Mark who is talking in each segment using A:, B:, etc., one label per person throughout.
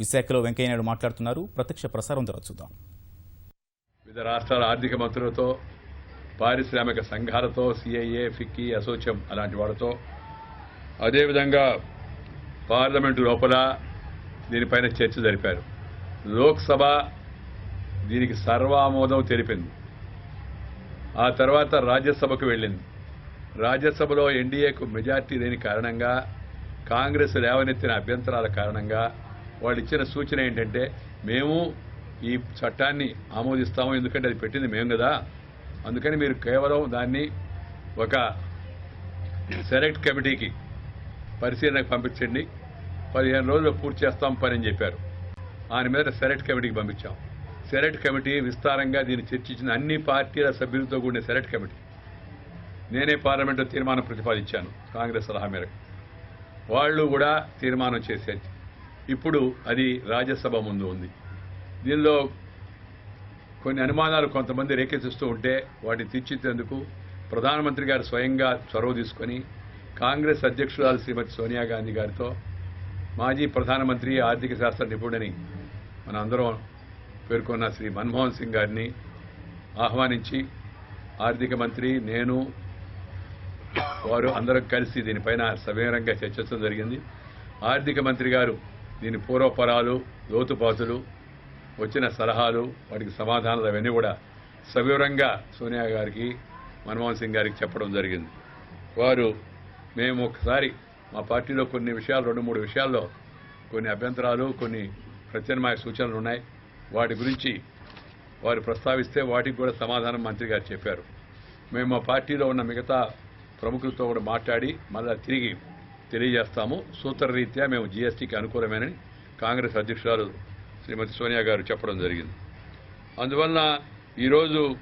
A: విశాఖలో వెంకయ్యనాయుడు మాట్లాడుతున్నారు. ప్రత్యక్ష ప్రసారం ద్వారా చూద్దాం.
B: వివిధ రాష్ట్రాల ఆర్థిక మంత్రులతో పారిశ్రామిక సంఘాలతో సిఐఏ ఫిక్కీ అసోచం అలాంటి వాళ్ళతో. అదేవిధంగా పార్లమెంటు లోపల దీనిపైన చర్చ జరిపారు. లోక్సభ దీనికి సర్వామోదం తెలిపింది. ఆ తర్వాత రాజ్యసభకు వెళ్ళింది. రాజ్యసభలో ఎన్డీఏకు మెజార్టీ లేని కారణంగా కాంగ్రెస్ లేవనెత్తిన అభ్యంతరాల కారణంగా వాళ్ళు ఇచ్చిన సూచన ఏంటంటే మేము ఈ చట్టాన్ని ఆమోదిస్తాము ఎందుకంటే అది పెట్టింది మేము కదా. అందుకని మీరు కేవలం దాన్ని ఒక సెలెక్ట్ కమిటీకి పరిశీలనకు పంపించండి. పదిహేను రోజులు పూర్తి చేస్తాం పని అని చెప్పారు. ఆయన మీద సెలెక్ట్ కమిటీకి పంపించాం. సెలెక్ట్ కమిటీ విస్తారంగా దీన్ని చర్చించిన అన్ని పార్టీల సభ్యులతో కూడిన సెలెక్ట్ కమిటీ. నేనే పార్లమెంట్లో తీర్మానం ప్రతిపాదించాను కాంగ్రెస్ సలహా మేరకు. వాళ్ళు కూడా తీర్మానం చేశారు. ఇప్పుడు అది రాజ్యసభ ముందు ఉంది. దీనిలో కొన్ని అనుమానాలు కొంతమంది రేకెత్తిస్తూ ఉంటే వాటిని తీర్చిద్దేందుకు ప్రధానమంత్రి గారు స్వయంగా చొరవ తీసుకొని కాంగ్రెస్ అధ్యక్షురాలు శ్రీమతి సోనియా గాంధీ గారితో మాజీ ప్రధానమంత్రి ఆర్థిక శాస్త్ర నిపుణుడని మన అందరం పేర్కొన్న శ్రీ మన్మోహన్ సింగ్ గారిని ఆహ్వానించి ఆర్థిక మంత్రి నేను వారు అందరం కలిసి దీనిపైన సవివరంగా చర్చించడం జరిగింది. ఆర్థిక మంత్రి గారు దీని పూర్వపరాలు లోతుపాతులు వచ్చిన సలహాలు వాటికి సమాధానాలు అవన్నీ కూడా సవివరంగా సోనియా గారికి మన్మోహన్ సింగ్ గారికి చెప్పడం జరిగింది. వారు మేము ఒకసారి మా పార్టీలో కొన్ని విషయాలు రెండు మూడు విషయాల్లో కొన్ని అభ్యంతరాలు కొన్ని ప్రత్యామ్నాయ సూచనలు ఉన్నాయి. వాటి గురించి వారు ప్రస్తావిస్తే వాటికి కూడా సమాధానం మంత్రి గారు చెప్పారు. మేము మా పార్టీలో ఉన్న మిగతా ప్రముఖులతో కూడా మాట్లాడి మళ్ళా తిరిగి తెలియజేస్తాము. సూత్రరీత్యా మేము జీఎస్టీకి అనుకూలమేనని కాంగ్రెస్ అధ్యక్షురాలు శ్రీమతి సోనియా గారు చెప్పడం జరిగింది. అందువల్ల ఈరోజు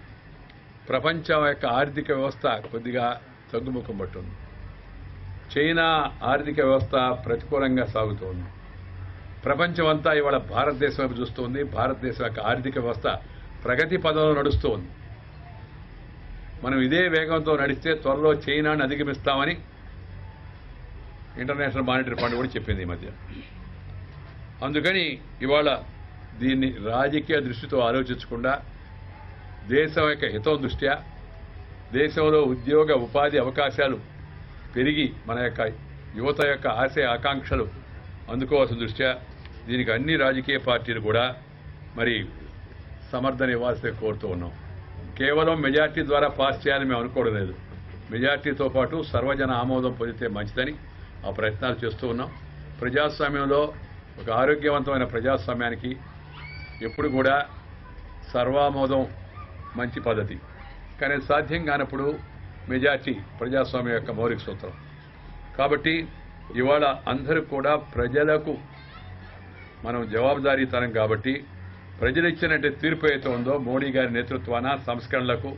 B: ప్రపంచం యొక్క ఆర్థిక వ్యవస్థ కొద్దిగా తగ్గుముఖం పట్టుంది. చైనా ఆర్థిక వ్యవస్థ ప్రతికూలంగా సాగుతోంది. ప్రపంచమంతా ఇవాళ భారతదేశం వైపు చూస్తోంది. భారతదేశం యొక్క ఆర్థిక వ్యవస్థ ప్రగతి పదంలో నడుస్తోంది. మనం ఇదే వేగంతో నడిస్తే త్వరలో చైనాను అధిగమిస్తామని ఇంటర్నేషనల్ మానిటరీ ఫండ్ కూడా చెప్పింది ఈ మధ్య. అందుకని ఇవాళ దీన్ని రాజకీయ దృష్టితో ఆలోచించకుండా దేశం యొక్క హితం దృష్ట్యా దేశంలో ఉద్యోగ ఉపాధి అవకాశాలు పెరిగి మన యొక్క యువత యొక్క ఆశయ ఆకాంక్షలు అందుకోవాల్సిన దృష్ట్యా దీనికి అన్ని రాజకీయ పార్టీలు కూడా మరి సమర్థన ఇవ్వాల్సి కోరుతూ ఉన్నాం. కేవలం మెజార్టీ ద్వారా పాస్ చేయాలని మేము అనుకోవడం లేదు. మెజార్టీతో పాటు సర్వజన ఆమోదం పొందితే మంచిదని ఆ ప్రయత్నాలు చేస్తూ ఉన్నాం. ప్రజాస్వామ్యంలో ఒక ఆరోగ్యవంతమైన ప్రజాస్వామ్యానికి ఎప్పుడు కూడా సర్వామోదం మంచి పద్ధతి. కానీ సాధ్యం కానప్పుడు మెజార్టీ ప్రజాస్వామ్యం యొక్క మౌలిక సూత్రం. కాబట్టి ఇవాళ అందరూ కూడా ప్రజలకు మనం జవాబుదారీతనం కాబట్టి ప్రజలు ఇచ్చినట్టు తీర్పు అయితే ఉందో మోడీ గారి నేతృత్వాన సంస్కరణలకు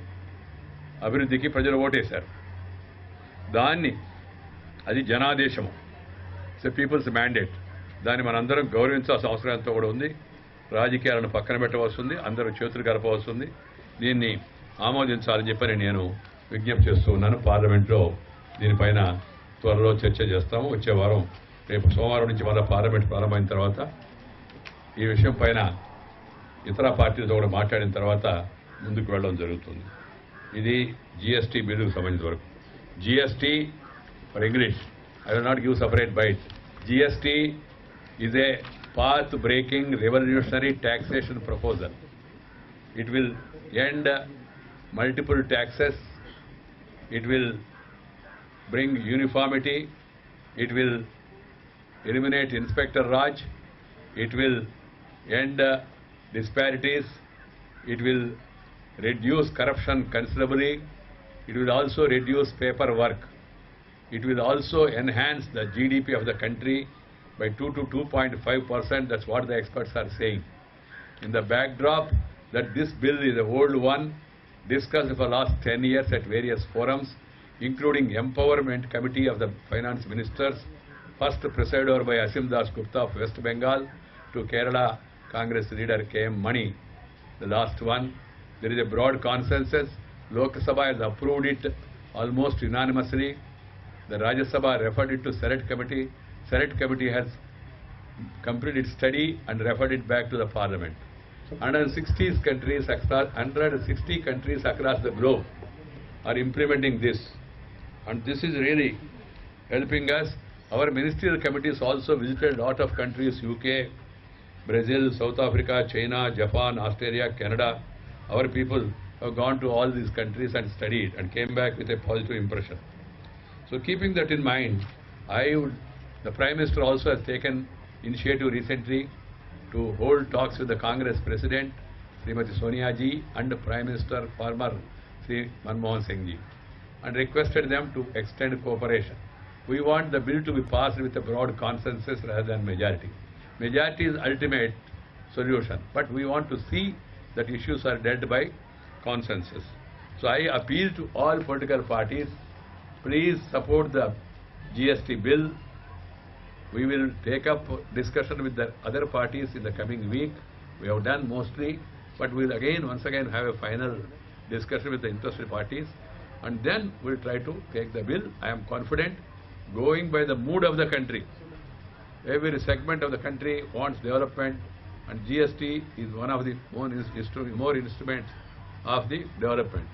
B: అభివృద్ధికి ప్రజలు ఓటేశారు. దాన్ని అది జనాదేశము. ఇట్స్ పీపుల్స్ మ్యాండేట్ దాన్ని మనందరం గౌరవించాల్సిన అవసరం ఎంతో కూడా ఉంది. రాజకీయాలను పక్కన పెట్టవలసింది అందరూ చేతులు గడపవలసింది దీన్ని ఆమోదించాలని చెప్పని నేను విజ్ఞప్తి చేస్తూ ఉన్నాను. పార్లమెంట్లో దీనిపైన త్వరలో చర్చ చేస్తాము. వచ్చే వారం రేపు సోమవారం నుంచి మళ్ళీ పార్లమెంట్ ప్రారంభమైన తర్వాత ఈ విషయం పైన ఇతర పార్టీలతో కూడా మాట్లాడిన తర్వాత ముందుకు వెళ్ళడం జరుగుతుంది. ఇది జిఎస్టీ బిల్లుకు సంబంధించిన వరకు. GST for English. I will not give separate bites. GST is a path-breaking revolutionary taxation proposal. It will end multiple taxes. It will bring uniformity. It will eliminate Inspector Raj. It will end disparities. It will reduce corruption considerably. It will also reduce paperwork. It will also enhance the GDP of the country by 2 to 2.5%. That's what the experts are saying. In the backdrop that this bill is an old one, discussed for the last 10 years at various forums, including Empowerment Committee of the Finance Ministers, first presided over by Asim Das Gupta of West Bengal, to Kerala Congress leader K.M. Mani, the last one. There is a broad consensus. Lok Sabha has approved it almost unanimously. The Rajya Sabha referred it to Select Committee. Select Committee has completed its study and referred it back to the parliament. 160 countries across 160 countries across the globe are implementing this, and this is really helping us. Our ministerial committees also visited a lot of countries: UK, Brazil, South Africa, China, Japan, Australia, Canada. Our people have gone to all these countries and studied and came back with a positive impression. So keeping that in mind, I would, the Prime Minister also has taken initiative recently to hold talks with the Congress President, Srimati Sonia ji, and Prime Minister, former Sri Manmohan Singh ji, and requested them to extend cooperation. We want the bill to be passed with a broad consensus rather than majority. Majority is ultimate solution, but we want to see that issues are dealt by consensus. So I appeal to all political parties, please support the GST bill. We will take up discussion with the other parties in the coming week. We have done mostly, but we'll again, once again, have a final discussion with the interested parties, and then we'll try to take the bill. I am confident, going by the mood of the country. Every segment of the country wants development, and GST is one of the more, instru- instruments of the development.